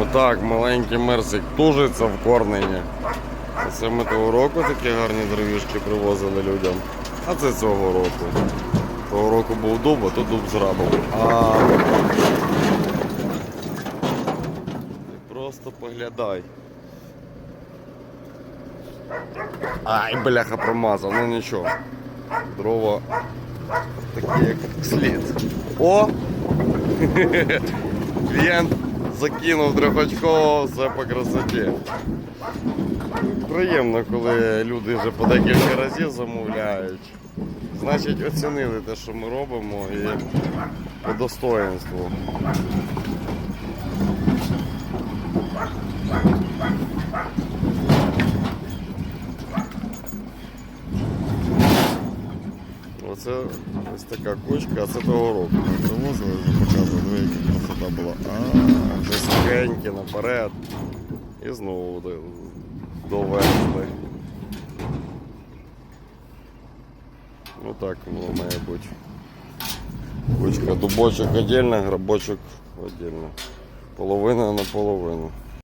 Отак, маленький мерсик тужиться в корнені. Це ми того року такі гарні дровішки привозили людям. А це цього року. Того року був дуб, а тут дуб зрабив. А... Просто поглядай. Ай, бляха, промазав, ну нічого. Дрова такі як слід. О! Клієнт закинув трьохочково, все по красоті. Приємно, коли люди вже по декілька разів замовляють. Значить, оцінили те, що ми робимо і по достоинству. Оце ось така кучка, а це того року. Ми привозили, вже показували, була. А, вже наперед. І знову до- довезли. Ну так воно має бути. Кучка дубочок отдельно, грабочок отдельно. Половина на половину.